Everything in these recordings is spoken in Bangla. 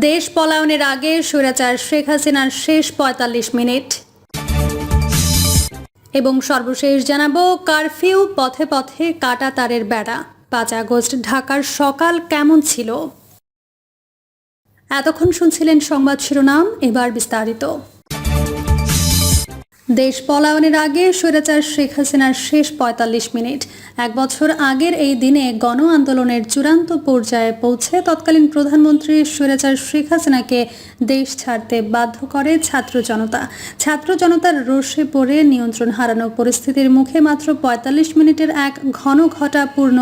দেশ পলায়নের আগে স্বৈরাচার শেখ হাসিনার শেষ পঁয়তাল্লিশ মিনিট। এবং সর্বশেষ জানাব, কারফিউ পথে পথে কাটা তারের বেড়া। পাঁচ আগস্ট, ঢাকার সকাল কেমন ছিল? এতক্ষণ শুনছিলেন সংবাদ শিরোনাম, এবার বিস্তারিত। দেশ পলায়নের আগে স্বৈরাচার শেখ হাসিনার শেষ পঁয়তাল্লিশ মিনিট। এক বছর আগের এই দিনে গণ আন্দোলনের চূড়ান্ত পর্যায়ে পৌঁছে তৎকালীন প্রধানমন্ত্রী স্বৈরাচার শেখ হাসিনাকে দেশ ছাড়তে বাধ্য করে ছাত্র জনতা। ছাত্র জনতার রোষে পড়ে নিয়ন্ত্রণ হারানো পরিস্থিতির মুখে মাত্র পঁয়তাল্লিশ মিনিটের এক ঘন ঘটাপূর্ণ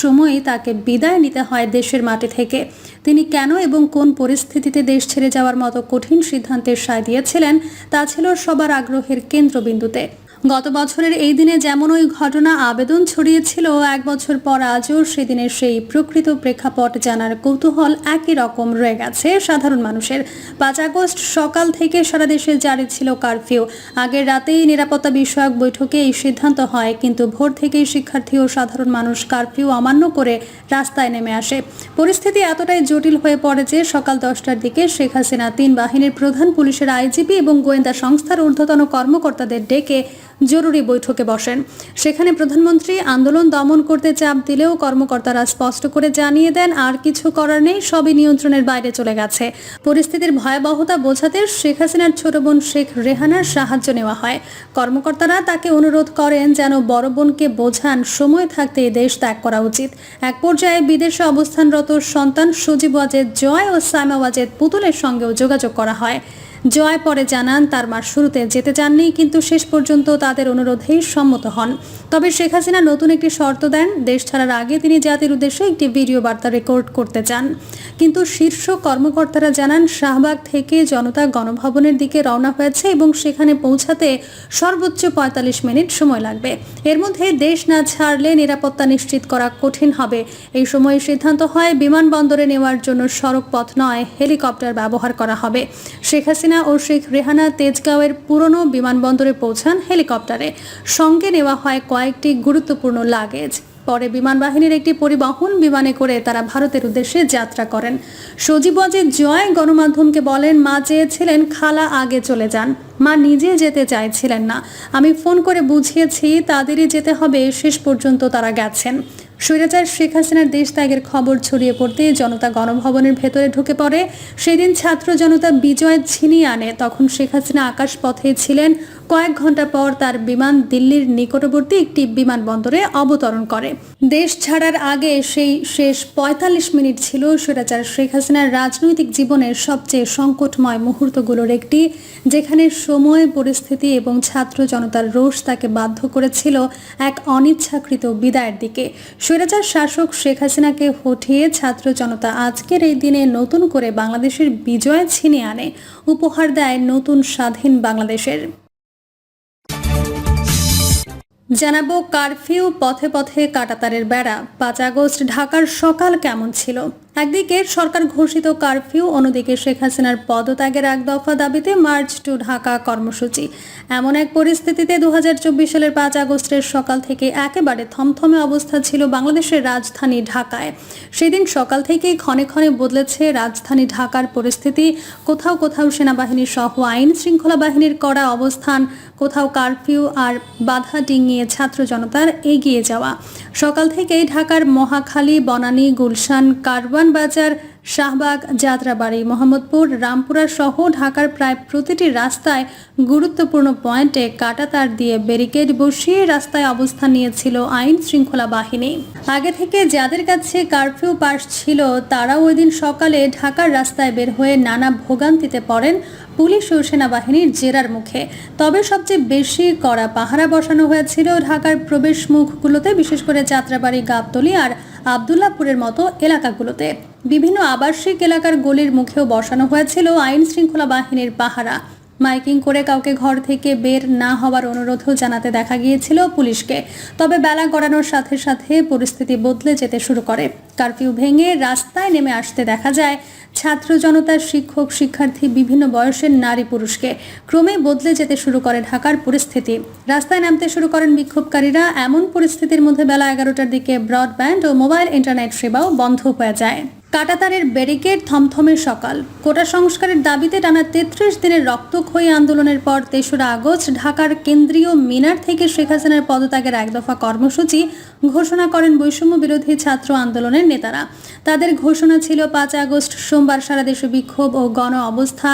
সময়ে তাকে বিদায় নিতে হয় দেশের মাটি থেকে। তিনি কেন এবং কোন পরিস্থিতিতে দেশ ছেড়ে যাওয়ার মতো কঠিন সিদ্ধান্তের সায় দিয়েছিলেন, তা ছিল সবার আগ্রহের কেন্দ্রবিন্দুতে। গত বছরের এই দিনে যেমন ওই ঘটনা আবেদন ছড়িয়েছিল, এক বছর পর আজও সেদিনের সেই প্রকৃত প্রেক্ষাপট জানার কৌতূহল একই রকম রয়ে গেছে সাধারণ মানুষের। পাঁচ আগস্ট সকাল থেকে সারা দেশে জারি ছিল কারফিউ। আগের রাতেই নিরাপত্তা বিষয়ক বৈঠকে এই সিদ্ধান্ত হয়, কিন্তু ভোর থেকেই শিক্ষার্থী ও সাধারণ মানুষ কারফিউ অমান্য করে রাস্তায় নেমে আসে। পরিস্থিতি এতটাই জটিল হয়ে পড়ে যে সকাল দশটার দিকে শেখ হাসিনা তিন বাহিনীর প্রধান পুলিশের আইজিপি এবং গোয়েন্দা সংস্থার ঊর্ধ্বতন কর্মকর্তাদের ডেকে জরুরি বৈঠকে বসেন। সেখানে প্রধানমন্ত্রী আন্দোলন দমন করতে চাপ দিলেও কর্মকর্তারা স্পষ্ট করে জানিয়ে দেন, আর কিছু করার নেই, সবই নিয়ন্ত্রণের বাইরে চলে গেছে। পরিস্থিতির ভয়াবহতা বোঝাতে শেখ হাসিনার ছোট বোন শেখ রেহানার সাহায্য নেওয়া হয়। কর্মকর্তারা তাকে অনুরোধ করেন যেন বড় বোনকে বোঝান, সময় থাকতে দেশ ত্যাগ করা উচিত। এক পর্যায়ে বিদেশে অবস্থানরত সন্তান সজীব ওয়াজেদ জয় ও সাইমা ওয়াজেদ পুতুলের সঙ্গেও যোগাযোগ করা হয়। জয় পরে জানান, তার মা শুরুতে যেতে চাননি, কিন্তু শেষ পর্যন্ত তাদের অনুরোধেই সম্মত হন। তবে শেখ হাসিনা নতুন একটি শর্ত দেন, দেশ ছাড়ার আগে তিনি জাতির উদ্দেশ্যে একটি ভিডিও বার্তা রেকর্ড করতে চান। কিন্তু শীর্ষ কর্মকর্তারা জানান, শাহবাগ থেকে জনতা গণভবনের দিকে রওনা হয়েছে এবং সেখানে পৌঁছাতে সর্বোচ্চ পঁয়তাল্লিশ মিনিট সময় লাগবে। এর মধ্যে দেশ না ছাড়লে নিরাপত্তা নিশ্চিত করা কঠিন হবে। এই সময়ে সিদ্ধান্ত হয়, বিমানবন্দরে নেওয়ার জন্য সড়ক পথ নয়, হেলিকপ্টার ব্যবহার করা হবে। শেখ হাসিনা ও শেখ রেহানা তেজগাঁওয়ের পুরনো বিমানবন্দরে পৌঁছান হেলিকপ্টারে। সঙ্গে নেওয়া হয় কয়েকটি গুরুত্বপূর্ণ লাগেজ পরে বিমান বাহিনীর একটি পরিবহন বিমানে করে তারা ভারতের উদ্দেশ্যে যাত্রা করেন। সজীব অজিত জয় গণমাধ্যমকে বলেন, মা চেয়েছিলেন খালা আগে চলে যান। মা নিজে যেতে চাইছিলেন না। আমি ফোন করে বুঝিয়েছি, তাদেরই যেতে হবে। শেষ পর্যন্ত তারা গেছেন। স্বৈরাচার শেখ হাসিনার দেশ ত্যাগের খবর ছড়িয়ে পড়তে জনতা গণভবনের ভেতরে ঢুকে পড়ে। সেদিন ছাত্র জনতা বিজয় ছিনিয়ে আনে, তখন শেখ হাসিনা আকাশ পথে ছিলেন কয়েক ঘণ্টা পর তার বিমান দিল্লির নিকটবর্তী একটি বিমানবন্দরে অবতরণ করে। দেশ ছাড়ার আগে সেই শেষ পঁয়তাল্লিশ মিনিট ছিল স্বৈরাচার শেখ হাসিনার রাজনৈতিক জীবনের সবচেয়ে সংকটময় মুহূর্তগুলোর একটি, যেখানে সময়, পরিস্থিতি এবং ছাত্র জনতার রোষ তাকে বাধ্য করেছিল এক অনিচ্ছাকৃত বিদায়ের দিকে। স্বৈরাচার শাসক শেখ হাসিনাকে হঠিয়ে ছাত্র জনতা আজকের এই দিনে নতুন করে বাংলাদেশের বিজয় ছিনিয়ে আনে, উপহার দেয় নতুন স্বাধীন বাংলাদেশের। জানাব কারফিউ পথে পথে কাটাতারের বেড়া। পাঁচ আগস্ট ঢাকার সকাল কেমন ছিল? একদিকে সরকার ঘোষিত কারফিউ, অন্যদিকে শেখ হাসিনার পদত্যাগের এক দফা দাবিতে মার্চ টু ঢাকা কর্মসূচি। এমন এক পরিস্থিতিতে দু হাজার চব্বিশ সালের পাঁচ আগস্টের সকাল থেকে একেবারে থমথমে অবস্থা ছিল বাংলাদেশের রাজধানী ঢাকায়। সেদিন সকাল থেকেই ক্ষণে ক্ষণে বদলেছে রাজধানী ঢাকার পরিস্থিতি। কোথাও কোথাও সেনাবাহিনী সহ আইন শৃঙ্খলা বাহিনীর করা অবস্থান, কোথাও কারফিউ আর বাধা ডিঙিয়ে ছাত্র জনতার এগিয়ে যাওয়া। সকাল থেকেই ঢাকার মহাখালী, বনানী, গুলশান, কারওয়ান বাজার শাহবাগ, যাত্রাবাড়ি, মোহাম্মদপুর, রামপুরা সহ ঢাকার প্রায় প্রতিটি রাস্তায় গুরুত্বপূর্ণ পয়েন্টে কাটাতার দিয়ে ব্যারিকেড বসিয়ে রাস্তায় অবস্থান নিয়েছিল আইন শৃঙ্খলা বাহিনী। আগে থেকে যাদের কাছে কারফিউ পাস ছিল তারা ওই দিন সকালে ঢাকার রাস্তায় বের হয়ে নানা ভোগান্তিতে পড়েন পুলিশ ও সেনাবাহিনীর জেরার মুখে। তবে সবচেয়ে বেশি কড়া পাহারা বসানো হয়েছিল ঢাকার প্রবেশ মুখগুলোতে বিশেষ করে যাত্রাবাড়ি, গাবতলি আর আবদুল্লাপুরের মতো এলাকাগুলোতে। বিভিন্ন আবাসিক এলাকার গলির মুখেও বসানো হয়েছিল আইন শৃঙ্খলা বাহিনীর পাহারা। মাইকিং করে কাউকে ঘর থেকে বের না হওয়ার অনুরোধও জানাতে দেখা গিয়েছিল পুলিশকে। তবে বেলা গড়ানোর সাথে সাথে পরিস্থিতি বদলে যেতে শুরু করে। কারফিউ ভেঙে রাস্তায় নেমে আসতে দেখা যায়, ছাত্র জনতার শিক্ষক, শিক্ষার্থী, বিভিন্ন বয়সের নারী পুরুষকে। ক্রমে বদলে যেতে শুরু করে ঢাকার পরিস্থিতি। রাস্তায় নামতে শুরু করেন বিক্ষোভকারীরা। এমন পরিস্থিতির মধ্যে বেলা এগারোটার দিকে ব্রডব্যান্ড ও মোবাইল ইন্টারনেট সেবাও বন্ধ হয়ে যায়। কাটাতারের ব্যারিকেড থমথমে সকাল। কোটা সংস্কারের দাবিতে টানা তেত্রিশ দিনের রক্তক্ষয়ী আন্দোলনের পর তেসরা আগস্ট ঢাকার কেন্দ্রীয় মিনার থেকে শেখ হাসিনার পদত্যাগের এক দফা কর্মসূচি ঘোষণা করেন বৈষম্য বিরোধী ছাত্র আন্দোলনের নেতারা। তাদের ঘোষণা ছিল পাঁচ আগস্ট সোমবার সারা দেশে বিক্ষোভ ও গণ অবস্থা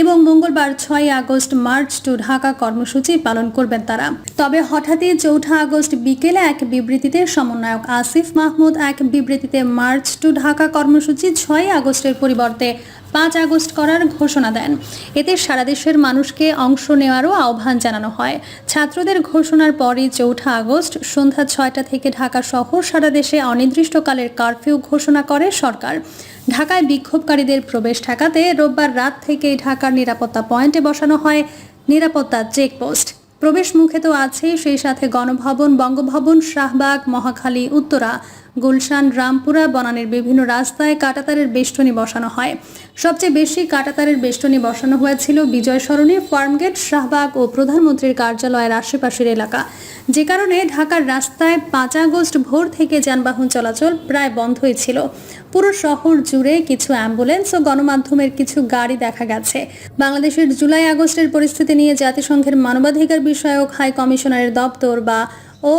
এবং মঙ্গলবার ছয় আগস্ট মার্চ টু ঢাকা কর্মসূচি পালন করবেন তারা। তবে হঠাৎই চৌঠা আগস্ট বিকেলে এক বিবৃতিতে সমন্বয়ক আসিফ মাহমুদ, এক বিবৃতিতে মার্চ টু ঢাকা কর্মসূচি ছয় আগস্টের পরিবর্তে পাঁচ আগস্ট করার ঘোষণা দেন। এতে সারা দেশের মানুষকে অংশ নেওয়ারও আহ্বান জানানো হয়। ছাত্রদের ঘোষণার পরই চৌঠা আগস্ট সন্ধ্যা ছয়টা থেকে ঢাকা সহ সারা দেশে অনির্দিষ্টকালের কারফিউ ঘোষণা করে সরকার। ঢাকায় বিক্ষোভকারীদের প্রবেশ ঠেকাতে রোববার রাত থেকেই ঢাকার নিরাপত্তা পয়েন্টে বসানো হয় নিরাপত্তা চেকপোস্ট। প্রবেশ মুখে তো আছেই, সেই সাথে গণভবন, বঙ্গভবন, শাহবাগ, মহাখালী, উত্তরা। গুলশান, রামপুরা বনানের বিভিন্ন রাস্তায় কাটাতারের বেষ্টনী বসানো হয়। সবচেয়ে বেশি কাটাতারের বেষ্টনী বসানো হয়েছিল বিজয় সরণি, ফার্মগেট, শাহবাগ ও প্রধানমন্ত্রীর কার্যালয়ের আশেপাশের এলাকা। যে কারণে ঢাকার রাস্তায় পাঁচ আগস্ট ভোর থেকে যানবাহন চলাচল প্রায় বন্ধই ছিল। পুরো শহর জুড়ে কিছু অ্যাম্বুলেন্স ও গণমাধ্যমের কিছু গাড়ি দেখা গেছে। বাংলাদেশের জুলাই আগস্টের পরিস্থিতি নিয়ে জাতিসংঘের মানবাধিকার বিষয়ক হাই কমিশনারের দপ্তর বা ও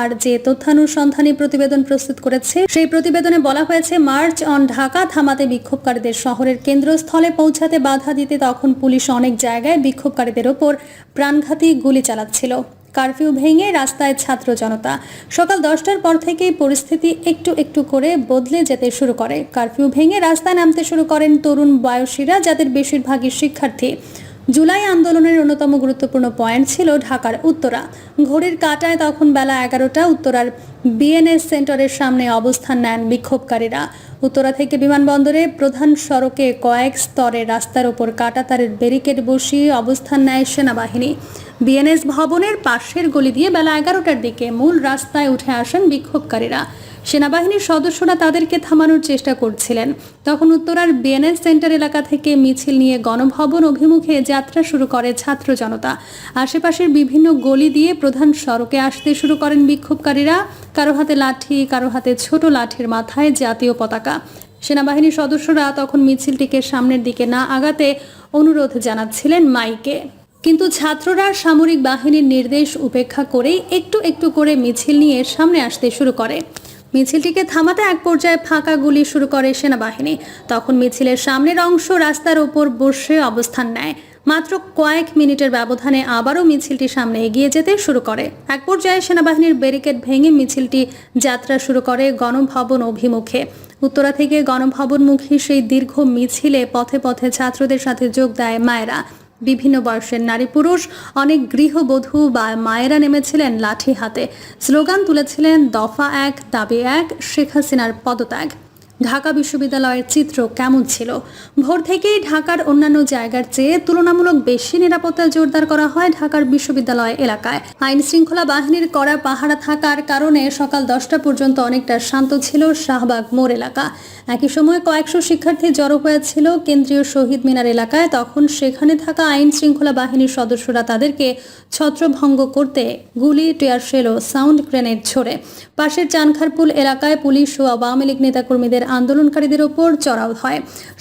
আর যে তথ্যানুসন্ধানী প্রতিবেদন প্রস্তুত করেছে। সেই প্রতিবেদনে বলা হয়েছে, মার্চ অন ঢাকা থামাতে বিক্ষোভকারীদের শহরের কেন্দ্রস্থলে পৌঁছাতে বাধা দিতে তখন পুলিশ অনেক জায়গায় বিক্ষোভকারীদের ওপর প্রাণঘাতী গুলি চালাচ্ছিল। কারফিউ ভেঙে রাস্তায় ছাত্র জনতা। সকাল দশটার পর থেকেই পরিস্থিতি একটু একটু করে বদলে যেতে শুরু করে। কারফিউ ভেঙে রাস্তায় নামতে শুরু করেন তরুণ বয়সীরা, যাদের বেশিরভাগই শিক্ষার্থী। জুলাই আন্দোলনের অন্যতম গুরুত্বপূর্ণ পয়েন্ট ছিল ঢাকার উত্তরা। ঘড়ির কাটায় তখন বেলা এগারোটা উত্তরার বিএনএস সেন্টারের সামনে অবস্থান নেন বিক্ষোভকারীরা। উত্তরা থেকে বিমানবন্দরে প্রধান সড়কে কয়েক স্তরে রাস্তার ওপর কাটাতারের ব্যারিকেড বসিয়ে অবস্থান নেয় সেনাবাহিনী। বিএনএস ভবনের পাশের গলি দিয়ে বেলা এগারোটার দিকে মূল রাস্তায় উঠে আসেন বিক্ষোভকারীরা। সেনাবাহিনীর সদস্যরা তাদেরকে থামানোর চেষ্টা করছিলেন। তখন উত্তরার বিএনএস সেন্টার এলাকা থেকে মিছিল নিয়ে গণভবন অভিমুখে যাত্রা শুরু করে ছাত্র জনতা। আশেপাশের বিভিন্ন গলি দিয়ে প্রধান সড়কে আসতে শুরু করেন বিক্ষোভকারীরা। কারও হাতে লাঠি, কারও হাতে ছোট লাঠির মাথায় জাতীয় পতাকা। সেনাবাহিনীর সদস্যরা তখন মিছিলটিকে সামনের দিকে না আগাতে অনুরোধ জানাচ্ছিলেন মাইকে। কিন্তু ছাত্ররা সামরিক বাহিনীর নির্দেশ উপেক্ষা করেই একটু একটু করে মিছিল নিয়ে সামনে আসতে শুরু করে। মিছিলটিকে থামাতে এক পর্যায়ে ফাঁকা গুলি শুরু করে সেনাবাহিনী। তখন মিছিলের সামনের অংশ রাস্তার ওপর বসে অবস্থান নেয়। মাত্র কয়েক মিনিটের ব্যবধানে আবারও মিছিলটি সামনে এগিয়ে যেতে শুরু করে। এক পর্যায়ে সেনাবাহিনীর ব্যারিকেড ভেঙে মিছিলটি যাত্রা শুরু করে গণভবন অভিমুখে। উত্তরা থেকে গণভবনমুখী সেই দীর্ঘ মিছিলে পথে পথে ছাত্রদের সাথে যোগ দেয় মায়েরা। বিভিন্ন বয়সের নারী পুরুষ, অনেক গৃহবধূ বা মায়েরা নেমেছিলেন লাঠি হাতে। স্লোগান তুলেছিলেন, দফা এক, দাবি এক, শেখ হাসিনার পদত্যাগ। ঢাকা বিশ্ববিদ্যালয়ের চিত্র কেমন ছিল? ভোর থেকেই ঢাকার অন্যান্য জায়গার চেয়ে তুলনামূলক বেশি নিরাপত্তা জোরদার করা হয় ঢাকার বিশ্ববিদ্যালয় এলাকায়। আইন শৃঙ্খলা বাহিনীর কড়া পাহারা থাকার কারণে সকাল দশটা পর্যন্ত অনেকটা শান্ত ছিল শাহবাগ মোড় এলাকা। একই সময় কয়েকশো শিক্ষার্থী জড়ো হয়েছিল কেন্দ্রীয় শহীদ মিনার এলাকায়। তখন সেখানে থাকা আইন শৃঙ্খলা বাহিনীর সদস্যরা তাদেরকে ছত্রভঙ্গ করতে গুলি, টিয়ারশেল ও সাউন্ড গ্রেনেড ছোড়ে পাশের চানখারপুল এলাকায় পুলিশ ও আওয়ামী লীগ নেতাকর্মীদের আন্দোলনকারীদের ওপর চড়াও হয়।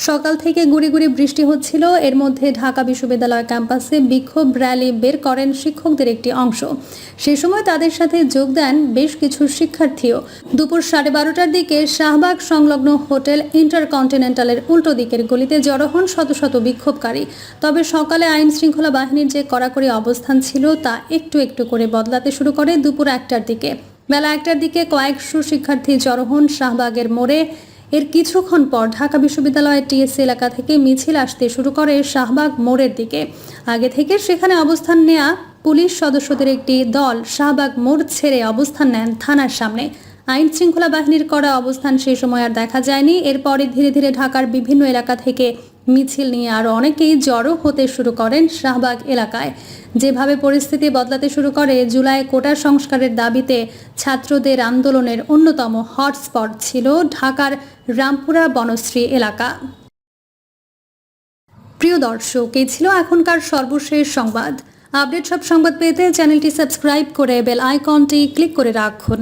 সকাল থেকে গুড়ি গুড়ি বৃষ্টি হচ্ছিল। এর মধ্যে ঢাকা বিশ্ববিদ্যালয় ক্যাম্পাসে বিক্ষোভ র্যালি বের করেন শিক্ষকদের একটি অংশ। সে সময় তাদের সাথে যোগ দেন বেশ কিছু শিক্ষার্থীও। দুপুর সাড়ে বারোটার দিকে শাহবাগ সংলগ্ন হোটেল ইন্টারকন্টিনেন্টালের উল্টো দিকের গলিতে জড়ো হন শত শত বিক্ষোভকারী। তবে সকালে আইন শৃঙ্খলা বাহিনীর যে কড়াকড়ি অবস্থান ছিল তা একটু একটু করে বদলাতে শুরু করে দুপুর একটার দিকে। বেলা একটার দিকে কয়েকশো শিক্ষার্থী জড়ো হন শাহবাগের মোড়ে। এর কিছুক্ষণ পর ঢাকা বিশ্ববিদ্যালয়ের টিএসসি এলাকা থেকে মিছিল আসতে শুরু করে শাহবাগ মোড়ের দিকে। আগে থেকে সেখানে অবস্থান নেয়া পুলিশ সদস্যদের একটি দল শাহবাগ মোড় ছেড়ে অবস্থান নেন থানার সামনে। আইন শৃঙ্খলা বাহিনীর করা অবস্থান সেই সময় আর দেখা যায়নি। এরপরে ধীরে ধীরে ঢাকার বিভিন্ন এলাকা থেকে মিছিল নিয়ে আরও অনেকেই জড়ো হতে শুরু করেন শাহবাগ এলাকায়। যেভাবে পরিস্থিতি বদলাতে শুরু করে, জুলাই কোটা সংস্কারের দাবিতে ছাত্রদের আন্দোলনের অন্যতম হটস্পট ছিল ঢাকার রামপুরা বনশ্রী এলাকা। প্রিয় দর্শক, এই ছিল এখনকার সর্বশেষ সংবাদ। আপডেট সব সংবাদ পেতে চ্যানেলটি সাবস্ক্রাইব করে বেল আইকনটি ক্লিক করে রাখুন।